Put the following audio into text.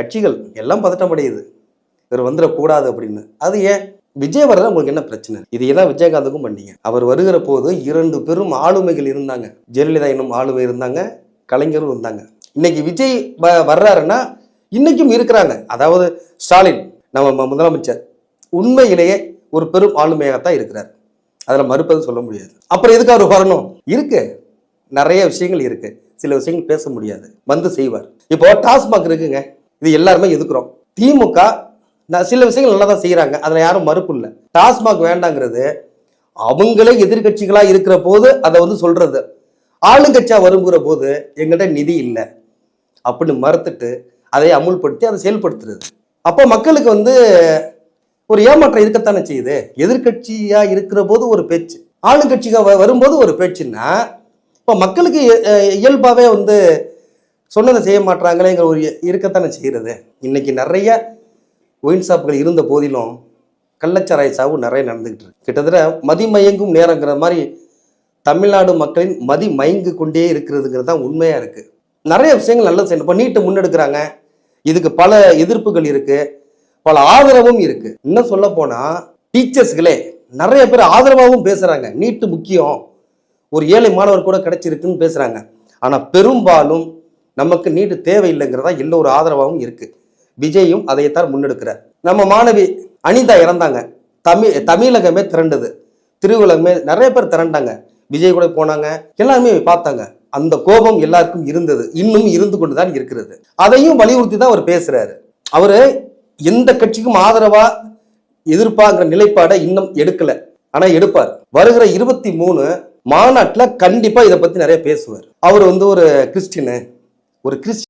கட்சிகள் எல்லாம் பதட்டம் அடையுது இவர் வந்துடக்கூடாது அப்படின்னு. அது ஏன்? விஜய் வரல உங்களுக்கு என்ன பிரச்சனை? இதையே தான் விஜயகாந்துக்கும் பண்ணீங்க. அவர் வருகிற போது இரண்டு பெரும் ஆளுமைகள் இருந்தாங்க. ஜெயலலிதா என்னும் ஆளுமை இருந்தாங்க. கலைஞரும் இருந்தாங்க. இன்னைக்கு விஜய் வ- வர்றாருன்னா இன்னைக்கும் இருக்கிறாங்க. அதாவது ஸ்டாலின் நம்ம முதலமைச்சர் உண்மையிலேயே ஒரு பெரும் ஆளுமையாகத்தான் இருக்கிறார். அதில் மறுப்பது சொல்ல முடியாது. அப்புறம் எதுக்கு அவர் வரணும்? இருக்கு. நிறைய விஷயங்கள் இருக்கு. சில விஷயங்கள் பேச முடியாது. வந்து செய்வார். இப்போ டாஸ்மாக் இருக்குங்க. இது எல்லாருமே எதுக்குறோம்? திமுக சில விஷயங்கள் நல்லா தான் செய்கிறாங்க அதில் யாரும் மறுப்பு இல்லை. டாஸ்மாக் வேண்டாங்கிறது அவங்களே எதிர்கட்சிகளாக இருக்கிற போது அதை வந்து சொல்கிறது ஆளுங்கட்சியாக வரும்புகிற போது எங்கள்கிட்ட நிதி இல்லை. அப்படின்னு மறுத்துட்டு அதை அமுல்படுத்தி அதை செயல்படுத்துறது. அப்போ மக்களுக்கு வந்து ஒரு ஏமாற்றம் இருக்கத்தானே செய்யுது? எதிர்கட்சியாக இருக்கிற போது ஒரு பேச்சு. ஆளுங்கட்சிக்காக வ- வரும்போது ஒரு பேச்சுன்னா இப்போ மக்களுக்கு இயல்பாகவே வந்து சொன்னதை செய்ய மாட்டாங்களேங்கிற ஒரு இருக்கத்தானே செய்கிறது. இன்னைக்கு நிறைய ஒயின் ஷாப்புகள் இருந்த போதிலும் கள்ளச்சாராய சாவு நிறைய நடந்துக்கிட்டு இருக்கு. கிட்டத்தட்ட மதிமயங்கும் நேரங்கிற மாதிரி தமிழ்நாடு மக்களின் மதி மயங்கு கொண்டே இருக்கிறதுங்கிறது தான் உண்மையாக இருக்குது நிறைய விஷயங்கள் நல்லது செய்யணும். இப்போ நீட்டை முன்னெடுக்கிறாங்க. இதுக்கு பல எதிர்ப்புகள் இருக்குது பல ஆதரவும் இருக்குது இன்னும் சொல்ல போனால் டீச்சர்ஸ்களே நிறைய பேர் ஆதரவாகவும் பேசுகிறாங்க நீட்டு முக்கியம். ஒரு ஏழை மாணவர் கூட கிடைச்சிருக்குன்னு பேசுகிறாங்க ஆனால் பெரும்பாலும் நமக்கு நீட்டு தேவையில்லைங்கிறதா எல்லோரு ஆதரவாகவும் இருக்கு. விஜயும் அதையத்தான் முன்னெடுக்கிறார். நம்ம மாணவி அனிதா இறந்தாங்க. தமிழ் தமிழகமே திரண்டது. திருவிழகமே நிறைய பேர் திரண்டாங்க. விஜய் கூட போனாங்க. எல்லாருமே பார்த்தாங்க. அந்த கோபம் எல்லாருக்கும் இருந்தது. இன்னும் இருந்து கொண்டு தான் இருக்கிறது. அதையும் வலியுறுத்தி தான் அவர் பேசுறாரு. அவரு எந்த கட்சிக்கும் ஆதரவா எதிர்ப்பாங்கிற நிலைப்பாடை இன்னும் எடுக்கல. ஆனா எடுப்பார். வருகிற இருபத்தி மூணு மாநாட்டில் கண்டிப்பா இதை பத்தி நிறைய பேசுவார். அவர் வந்து ஒரு கிறிஸ்டினு ஒரு கிறிஸ்டின்